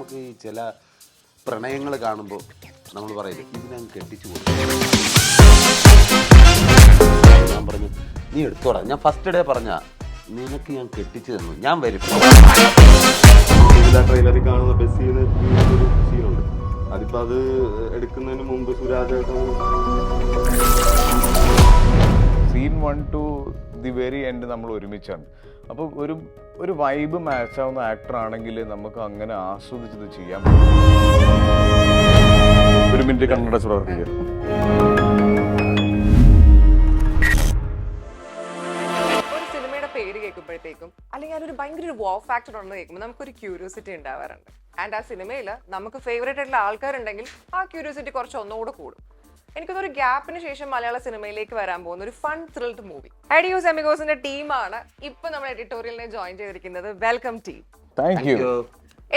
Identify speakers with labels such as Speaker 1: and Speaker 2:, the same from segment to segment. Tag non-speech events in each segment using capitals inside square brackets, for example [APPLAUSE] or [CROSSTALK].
Speaker 1: നമുക്ക് ഈ ചില പ്രണയങ്ങൾ കാണുമ്പോൾ നമ്മൾ പറയില്ലേ ഇതിനങ്ങ് കെട്ടിച്ചു കൊടുക്കും ഞാൻ പറഞ്ഞു നീ എടുത്തോടാ. ഞാൻ ഫസ്റ്റ് ഡേ പറഞ്ഞ നിനക്ക് ഞാൻ കെട്ടിച്ചു തന്നു. ഞാൻ വരും.
Speaker 2: ട്രെയിലറിൽ കാണുന്ന ബസ്സിന്ന് ഒരു സീനുണ്ട് അതിപ്പോ അത് എടുക്കുന്നതിന് മുമ്പ് Suraj
Speaker 3: scene one to the very end നമ്മൾ ഒരുമിച്ചാണ്. അപ്പോൾ ഒരു ഒരു വൈബ് മാച്ച് ആവുന്ന ആക്ടർ ആണെങ്കിൽ നമുക്ക് അങ്ങനെ ആസ്വദിച്ചത് ചെയ്യാൻ ഒരു മിനിറ്റ് കണ്ണടച്ച് പ്രവർത്തിക്കുക
Speaker 4: പേര് കേൾക്കുമ്പോഴത്തേക്കും അല്ലെങ്കിൽ അതിനൊരു ഭയങ്കര ഒരു വോ ഫാക്ടർ ഉണ്ടെന്ന് കേൾക്കുമ്പോൾ നമുക്കൊരു ക്യൂരിയോസിറ്റി ഉണ്ടാവാറുണ്ട്. ആൻഡ് ആ സിനിമയിൽ നമുക്ക് ഫേവറേറ്റ് ആയിട്ടുള്ള ആൾക്കാരുണ്ടെങ്കിൽ ആ ക്യൂരിയോസിറ്റി കുറച്ച് ഒന്നുകൂടെ കൂടും. എനിക്കൊരു ഗ്യാപ്പിന് ശേഷം മലയാള സിനിമയിലേക്ക് വരാൻ പോകുന്ന ഒരു ഫൺ ത്രിൽഡ് മൂവി ഐഡിയോസ് എമിഗോസിന്റെ ടീമാണ് ഇപ്പൊ നമ്മൾ എഡിറ്റോറിയലിനെ ജോയിൻ ചെയ്തിരിക്കുന്നത്. വെൽക്കം ടീം
Speaker 3: താങ്ക് യു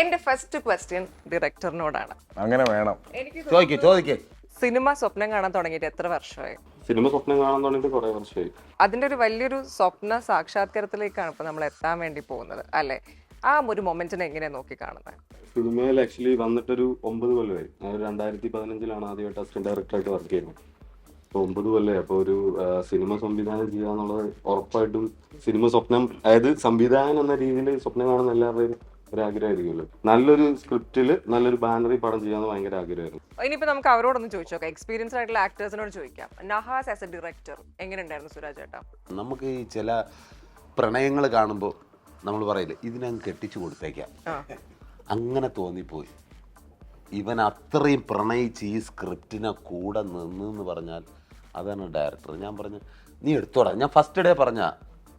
Speaker 4: എന്റെ ഫസ്റ്റ് ക്വസ്റ്റ്യൻ ഡയറക്ടറിനോടാണ്
Speaker 3: അങ്ങനെ വേണം.
Speaker 4: എനിക്ക്
Speaker 1: ചോദിക്കേ ചോദിക്കേ.
Speaker 4: സിനിമ സ്വപ്നം കാണാൻ തുടങ്ങിയിട്ട് എത്ര വർഷമായി?
Speaker 2: സിനിമ സ്വപ്നം കാണാൻ തുടങ്ങിയിട്ട് കുറെ വർഷമായി.
Speaker 4: അതിന്റെ ഒരു വലിയൊരു സ്വപ്ന സാക്ഷാത്കാരത്തിലേക്കാണ് ഇപ്പൊ നമ്മൾ എത്താൻ വേണ്ടി പോകുന്നത് അല്ലെ? ആ ഒരു മൊമെന്റിനെ എങ്ങനെ നോക്കി കാണുന്നത്
Speaker 2: സിനിമയിൽ ആക്ച്വലി വന്നിട്ടൊരു ഒമ്പത് കൊല്ലമായി ഞാൻ രണ്ടായിരത്തി പതിനഞ്ചിലാണ് ആദ്യമായിട്ട് അസിസ്റ്റന്റ് ഡയറക്ടറായിട്ട് വർക്ക് ചെയ്യുന്നത് അപ്പോൾ ഒമ്പത് കൊല്ലേ അപ്പോൾ ഒരു സിനിമ സംവിധാനം ചെയ്യുക എന്നുള്ളത് ഉറപ്പായിട്ടും സിനിമ സ്വപ്നം അതായത് സംവിധാനം എന്ന രീതിയിൽ സ്വപ്നം കാണുന്ന എല്ലാവരുടെയും നല്ലൊരു സ്ക്രിപ്റ്റിൽ നല്ലൊരു ബാനറിൽ പടം ചെയ്യാന്ന് ഭയങ്കര ആഗ്രഹമായിരുന്നു.
Speaker 4: ഇനിയിപ്പോ നമുക്ക് അവരോടൊന്ന് ചോദിച്ചു നോക്കാം. എക്സ്പീരിയൻസ് ആയിട്ടുള്ള ആക്ടേഴ്സിനോട് ചോദിക്കാം. നഹാസ് ആസ് എ ഡയറക്ടർ എങ്ങനെ ഉണ്ടായിരുന്നു സുരാജ് ചേട്ടാ
Speaker 1: നമുക്ക് ഈ ചില പ്രണയങ്ങൾ കാണുമ്പോൾ നമ്മൾ പറയില്ലേ ഇതിനങ്ങ് കെട്ടിച്ചു കൊടുത്തേക്കാം. അങ്ങനെ തോന്നിപ്പോയി. ഇവൻ അത്രയും പ്രണയിച്ച് ഈ സ്ക്രിപ്റ്റിനെ കൂടെ നിന്ന് എന്ന് പറഞ്ഞാൽ അതാണ് ഡയറക്ടർ ഞാൻ പറഞ്ഞു നീ എടുത്തോടാ. ഞാൻ ഫസ്റ്റ് ഡേ പറഞ്ഞ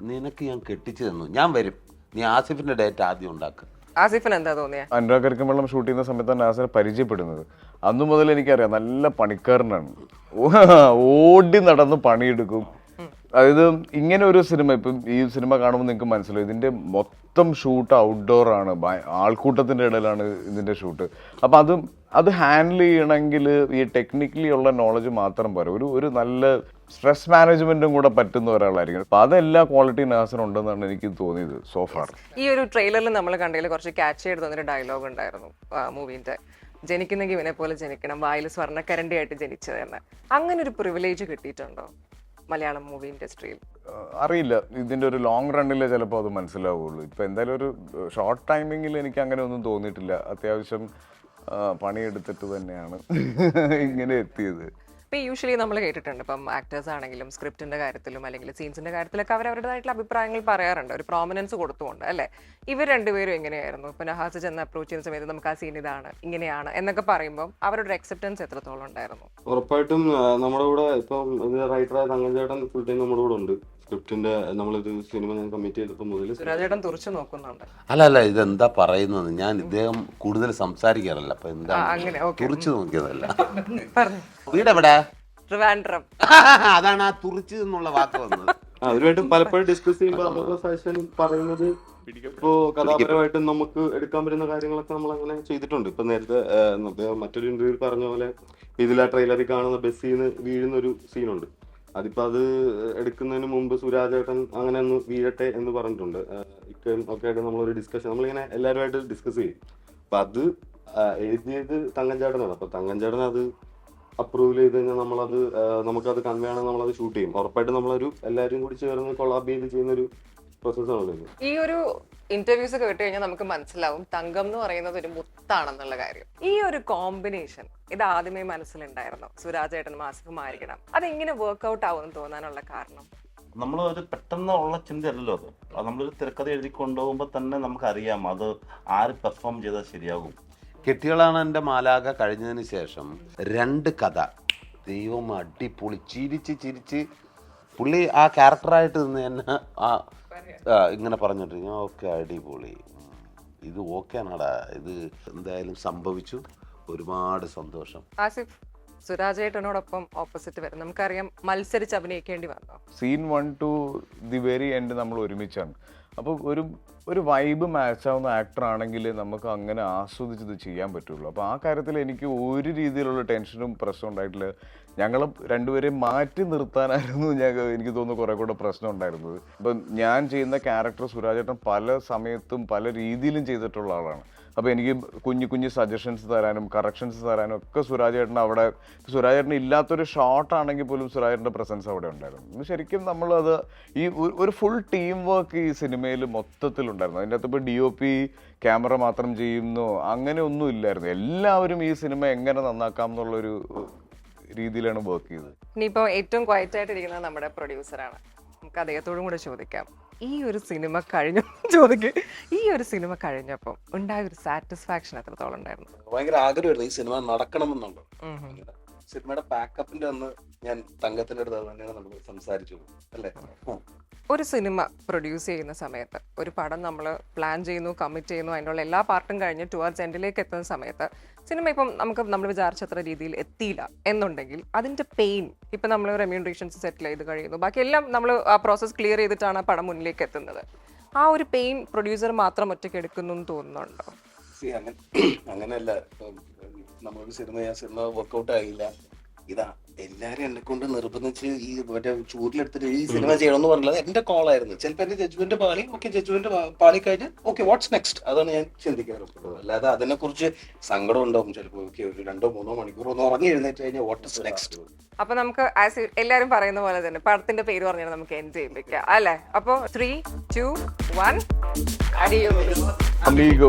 Speaker 1: നിനക്ക് ഞാൻ കെട്ടിച്ചു തന്നു. ഞാൻ വരും. നീ ആസിഫിന്റെ ഡേറ്റ് ആദ്യം ഉണ്ടാക്കുക
Speaker 4: ആസിഫിന് എന്താ തോന്നിയ?
Speaker 3: അനുരാഗ് കരിക്കമ്പള്ളം ഷൂട്ട് ചെയ്യുന്ന സമയത്താണ് നാസിനെ പരിചയപ്പെടുന്നത്. അന്നു മുതൽ എനിക്കറിയാം നല്ല പണിക്കാരനാണ്. ഓടി നടന്ന് പണിയെടുക്കും. അതായത് ഇങ്ങനെ ഒരു സിനിമ ഇപ്പം ഈ സിനിമ കാണുമ്പോൾ നിങ്ങൾക്ക് മനസ്സിലായി ഇതിന്റെ മൊത്തം ഷൂട്ട് ഔട്ട്ഡോർ ആണ്. ആൾക്കൂട്ടത്തിന്റെ ഇടയിലാണ് ഇതിന്റെ ഷൂട്ട്. അപ്പോൾ അത് അത് ഹാൻഡിൽ ചെയ്യണമെങ്കിൽ ഈ ടെക്നിക്കലി ഉള്ള നോളജ് മാത്രം പോരാ. ഒരു ഒരു നല്ല സ്ട്രെസ് മാനേജ്മെന്റും കൂടെ പറ്റുന്ന ഒരാളായിരിക്കും അപ്പൊ അതെല്ലാ ക്വാളിറ്റി നാസിനുണ്ടെന്നാണ് എനിക്ക് തോന്നിയത് സോഫാർ
Speaker 4: ഈ ഒരു ട്രെയിലറിൽ നമ്മൾ കണ്ടതിൽ കുറച്ച് ക്യാച്ച് ചെയ്ത് തന്നൊരു ഡയലോഗ് ഉണ്ടായിരുന്നു മൂവിന്റെ ജനിക്കുന്നെങ്കിൽ ഇവനെ പോലെ ജനിക്കണം വായിൽ സ്വർണക്കരണ്ടിയായിട്ട് ജനിച്ചത് എന്ന് അങ്ങനെ ഒരു പ്രിവിലേജ് കിട്ടിയിട്ടുണ്ടോ? മലയാളം മൂവി ഇൻഡസ്ട്രിയിൽ
Speaker 3: അറിയില്ല. ഇതിന്റെ ഒരു ലോങ് റണ്ണിൽ ചിലപ്പോൾ അത് മനസ്സിലാവുള്ളൂ. ഇപ്പൊ എന്തായാലും ഒരു ഷോർട്ട് ടൈമിങ്ങിൽ എനിക്ക് അങ്ങനെ ഒന്നും തോന്നിയിട്ടില്ല. അത്യാവശ്യം പണിയെടുത്തിട്ട് തന്നെയാണ് [LAUGHS] ഇങ്ങനെ എത്തിയത്.
Speaker 4: ഇപ്പൊ യൂഷ്വലി നമ്മൾ കേട്ടിട്ടുണ്ട്. ഇപ്പം ആക്ടേഴ്സ് ആണെങ്കിലും സ്ക്രിപ്റ്റിന്റെ കാര്യത്തിലും അല്ലെങ്കിൽ സീൻസിന്റെ കാര്യത്തിലൊക്കെ അവർ അവരുടേതായിട്ടുള്ള അഭിപ്രായങ്ങൾ പറയാറുണ്ട്. ഒരു പ്രോമിനൻസ് കൊടുത്തുകൊണ്ട് അല്ലേ? ഇവർ രണ്ടുപേരും എങ്ങനെയായിരുന്നു? ഇപ്പം നഹാസ് ചെന്ന് അപ്രോച്ച് ചെയ്യുന്ന സമയത്ത് നമുക്ക് ആ സീൻ ഇതാണ് ഇങ്ങനെയാണ് എന്നൊക്കെ പറയുമ്പോൾ അവരുടെ ഒരു അക്സെപ്റ്റൻസ് എത്രത്തോളം ഉണ്ടായിരുന്നു?
Speaker 2: ഉറപ്പായിട്ടും നമ്മുടെ കൂടെ ഇപ്പം റൈറ്ററായ തങ്കഞ്ചേട്ടൻ ഫുൾ ടൈം നമ്മുടെ കൂടെ ഉണ്ട്. സ്ക്രിപ്റ്റിന്റെ നമ്മളിത് സിനിമ ഞാൻ കമ്മിറ്റ് ചെയ്തപ്പോൾ മുതൽ
Speaker 4: സുരാജേട്ടൻ തുറച്ചു നോക്കുന്നുണ്ട്.
Speaker 1: അല്ല അല്ല ഇതെന്താ പറയുന്നത്? ഞാൻ ഇദ്ദേഹം കൂടുതൽ സംസാരിക്കാറില്ല. അപ്പൊ എന്താ
Speaker 4: അങ്ങനെ.
Speaker 1: തുറിച്ചു നോക്കിയതല്ല.
Speaker 4: പറഞ്ഞു.
Speaker 1: വീടെവിടാ?
Speaker 4: ട്രിവാൻഡ്രം. [LAUGHS]
Speaker 1: അതാണ് ആ തുറിച്ച് എന്നുള്ള വാക്ക് വന്നത്.
Speaker 2: ആ, അവരുമായിട്ട് പലപ്പോഴും ഡിസ്കസ് ചെയ്യുമ്പോൾ നമ്മളുടെ സജഷൻ പറയുന്നത്. ഇപ്പോ കഥാപരമായിട്ടും നമുക്ക് എടുക്കാൻ പറ്റുന്ന കാര്യങ്ങളൊക്കെ നമ്മൾ അങ്ങനെ ചെയ്തിട്ടുണ്ട്. ഇപ്പൊ നേരത്തെ ആ, മറ്റൊരു ഇന്റർവ്യൂവിൽ പറഞ്ഞ പോലെ ഇതിലാ ട്രെയിലറിൽ കാണുന്ന ബസ്സിന്ന് വീഴുന്ന ഒരു സീനുണ്ട് അതിപ്പോ അത് എടുക്കുന്നതിന് മുമ്പ് സുരാജേട്ടൻ അങ്ങനെ ഒന്ന് വീഴട്ടെ എന്ന് പറഞ്ഞിട്ടുണ്ട്. ഇക്കയും ഒക്കെ ആയിട്ട് നമ്മളൊരു ഡിസ്കഷൻ നമ്മളിങ്ങനെ എല്ലാവരുമായിട്ട് ഡിസ്കസ് ചെയ്യും. അപ്പൊ അത് എഴുതിയത് തങ്കഞ്ചേട്ടനാണ് അപ്പൊ തങ്കഞ്ചേട്ടൻ അത് അപ്രൂവൽ ചെയ്ത് കഴിഞ്ഞാൽ നമ്മളത് നമുക്കത് കൺവേ ആണെങ്കിൽ നമ്മളത് ഷൂട്ട് ചെയ്യും. ഉറപ്പായിട്ടും നമ്മളൊരു എല്ലാവരും കൂടി ചേർന്ന് കൊളാബ് ചെയ്ത് ചെയ്യുന്ന ഒരു പ്രോസസ്സാണല്ലോ
Speaker 4: ഈ ഒരു ഇന്റർവ്യൂസ് കേട്ട് കഴിഞ്ഞാൽ നമുക്ക് മനസ്സിലാവും തങ്കം എന്ന് പറയുന്നത് ഒരു മുത്താണെന്നുള്ള കാര്യം. ഈ ഒരു കോമ്പിനേഷൻ ഇത് ആദ്യമേ മനസ്സിലുണ്ടായിരുന്നു. സുരാജേട്ടൻ ആസിഫും ആയിരിക്കണം. അതെങ്ങനെ വർക്ക്ഔട്ട് ആവും തോന്നാനുള്ള കാരണം?
Speaker 5: നമ്മൾ ഒരു പെട്ടെന്നുള്ള ചിന്തയല്ലല്ലോ അത്. അത് നമ്മളൊരു തിരക്കഥ എഴുതി കൊണ്ടുപോകുമ്പോൾ തന്നെ നമുക്കറിയാം അത് ആര് പെർഫോം ചെയ്താൽ ശരിയാകും.
Speaker 1: കെട്ടികളാണ് എന്റെ മാലാക കഴിഞ്ഞതിന് ശേഷം രണ്ട് കഥ. ദൈവം അടിപൊളി. ചിരിച്ച് ചിരിച്ച് പുള്ളി ആ ക്യാരക്ടറായിട്ട് നിന്ന് എന്നെ ആ ആ, ഇങ്ങനെ പറഞ്ഞിട്ട് ഞാൻ ഓക്കെ അടിപൊളി. ഇത് ഓക്കെ ആണടാ. ഇത് എന്തായാലും സംഭവിച്ചു. ഒരുപാട് സന്തോഷം.
Speaker 4: ആസിഫ് സുരാജേട്ടനോടൊപ്പം ഓപ്പോസിറ്റ് വരും. നമുക്കറിയാം മത്സരിച്ച് അഭിനയിക്കേണ്ടി വന്നു?
Speaker 3: Scene one to the very end നമ്മൾ ഒരുമിച്ചാണ്. അപ്പോൾ ഒരു ഒരു വൈബ് മാച്ച് ആവുന്ന ആക്ടർ ആണെങ്കിൽ നമുക്ക് അങ്ങനെ ആസ്വദിച്ചത് ചെയ്യാൻ പറ്റുള്ളൂ. അപ്പോൾ ആ കാര്യത്തിൽ എനിക്ക് ഒരു രീതിയിലുള്ള ടെൻഷനും പ്രശ്നം ഉണ്ടായിട്ടില്ല. ഞങ്ങൾ രണ്ടുപേരെയും മാറ്റി നിർത്താനായിരുന്നു ഞങ്ങൾ എനിക്ക് തോന്നുന്നു കുറേ കൂടെ പ്രശ്നം ഉണ്ടായിരുന്നത്. ഇപ്പം ഞാൻ ചെയ്യുന്ന ക്യാരക്ടർ സുരാജേട്ടൻ പല സമയത്തും പല രീതിയിലും ചെയ്തിട്ടുള്ള ആളാണ്. അപ്പോൾ എനിക്ക് കുഞ്ഞു കുഞ്ഞു സജഷൻസ് തരാനും കറക്ഷൻസ് തരാനും ഒക്കെ സുരാജ് ചേട്ടൻ അവിടെ സുരാജ് ചേട്ടൻ ഇല്ലാത്തൊരു ഷോട്ട് ആണെങ്കിൽ പോലും സുരാജ് ചേട്ടന്റെ പ്രസൻസ് അവിടെ ഉണ്ടായിരുന്നു. ശരിക്കും നമ്മളത് ഈ ഒരു- ഫുൾ ടീം വർക്ക് ഈ സിനിമയിൽ മൊത്തത്തിലുണ്ടായിരുന്നു അതിന്റെ അകത്ത് ഇപ്പോൾ ഡി ഒ പി ക്യാമറ മാത്രം ചെയ്യുന്നു അങ്ങനെ ഒന്നും ഇല്ലായിരുന്നു. എല്ലാവരും ഈ സിനിമ എങ്ങനെ നന്നാക്കാം എന്നുള്ളൊരു രീതിയിലാണ് വർക്ക് ചെയ്തത്.
Speaker 4: ഇനിയിപ്പോ ഏറ്റവും ക്വയറ്റ് ആയിട്ടിരിക്കുന്നത് നമ്മുടെ പ്രൊഡ്യൂസറാണ് നമുക്ക് അദ്ദേഹത്തോടും കൂടെ ചോദിക്കാം. ഈ ഒരു സിനിമ കഴിഞ്ഞു [LAUGHS] ചോദിക്കും ഈ ഒരു സിനിമ കഴിഞ്ഞപ്പോൾ ഉണ്ടായ ഒരു സാറ്റിസ്ഫാക്ഷൻ എത്രത്തോളം ഉണ്ടായിരുന്നു?
Speaker 6: ഭയങ്കര ആഗ്രഹമായിരുന്നു ഈ സിനിമ നടക്കണമെന്നുണ്ട് സിനിമയുടെ പാക്കപ്പിന്റെ അന്ന് ഞാൻ തങ്കത്തിന്റെ അടുത്ത് തന്നെയാണ് നമ്മൾ സംസാരിച്ചു അല്ലേ?
Speaker 4: ഒരു സിനിമ പ്രൊഡ്യൂസ് ചെയ്യുന്ന സമയത്ത് ഒരു പടം നമ്മൾ പ്ലാൻ ചെയ്യുന്നു കമ്മിറ്റ് ചെയ്യുന്നു അതിനുള്ള എല്ലാ പാർട്ടും കഴിഞ്ഞ് ടുവേർഡ്സ് എൻഡിലേക്ക് എത്തുന്ന സമയത്ത് സിനിമ ഇപ്പം നമുക്ക് നമ്മൾ വിചാരിച്ചത്ര രീതിയിൽ എത്തിയില്ല എന്നുണ്ടെങ്കിൽ അതിന്റെ പെയിൻ ഇപ്പം നമ്മൾ റെമ്യൂണറേഷൻസ് സെറ്റിൽ ചെയ്ത് കഴിയുന്നു. ബാക്കി എല്ലാം നമ്മൾ ആ പ്രോസസ്സ് ക്ലിയർ ചെയ്തിട്ടാണ് ആ പടം മുന്നിലേക്ക് എത്തുന്നത്. ആ ഒരു പെയിൻ പ്രൊഡ്യൂസർ മാത്രം ഒറ്റയ്ക്ക് എടുക്കുന്നു എന്ന് തോന്നുന്നുണ്ടോ?
Speaker 6: See, അങ്ങനെ അങ്ങനെയല്ല. നമുക്ക് നമ്മളൊരു സിനിമ ഞാൻ സിനിമ വർക്കൗട്ട് ആയില്ല. ഇതാ എല്ലാരും എന്നെ കൊണ്ട് നിർബന്ധിച്ച് ഈ മറ്റേ ചൂരിലെടുത്തിട്ട് ഈ സിനിമ ചെയ്യണമെന്ന് പറഞ്ഞത് എന്റെ കോൾ ആയിരുന്നു. ചിലപ്പോ എന്റെ ജഡ്ജ്മെന്റ് പാളി ഓക്കെ ജഡ്ജ്മെന്റ് പാളി കഴിഞ്ഞ് ഓക്കെ വാട്ട്സ് നെക്സ്റ്റ് അതാണ് ഞാൻ ചിന്തിക്കാറുള്ളത്. അല്ലാതെ അതിനെ കുറിച്ച് സങ്കടം ഉണ്ടാവും ചിലപ്പോൾ ഓക്കെ ഒരു രണ്ടോ മൂന്നോ മണിക്കൂർ ഒന്ന് ഉറങ്ങി എഴുന്നേറ്റ് കഴിഞ്ഞാൽ വാട്ട്സ് നെക്സ്റ്റ്
Speaker 4: അപ്പൊ നമുക്ക് ആസ് എല്ലാരും പറയുന്ന പോലെ തന്നെ പടത്തിന്റെ പേര് പറഞ്ഞാൽ നമുക്ക് എൻഡ് ചെയ്യിപ്പിക്കാം അല്ലെ? അപ്പൊ ത്രീ ടു വൺ അടിയോ
Speaker 3: Amigo.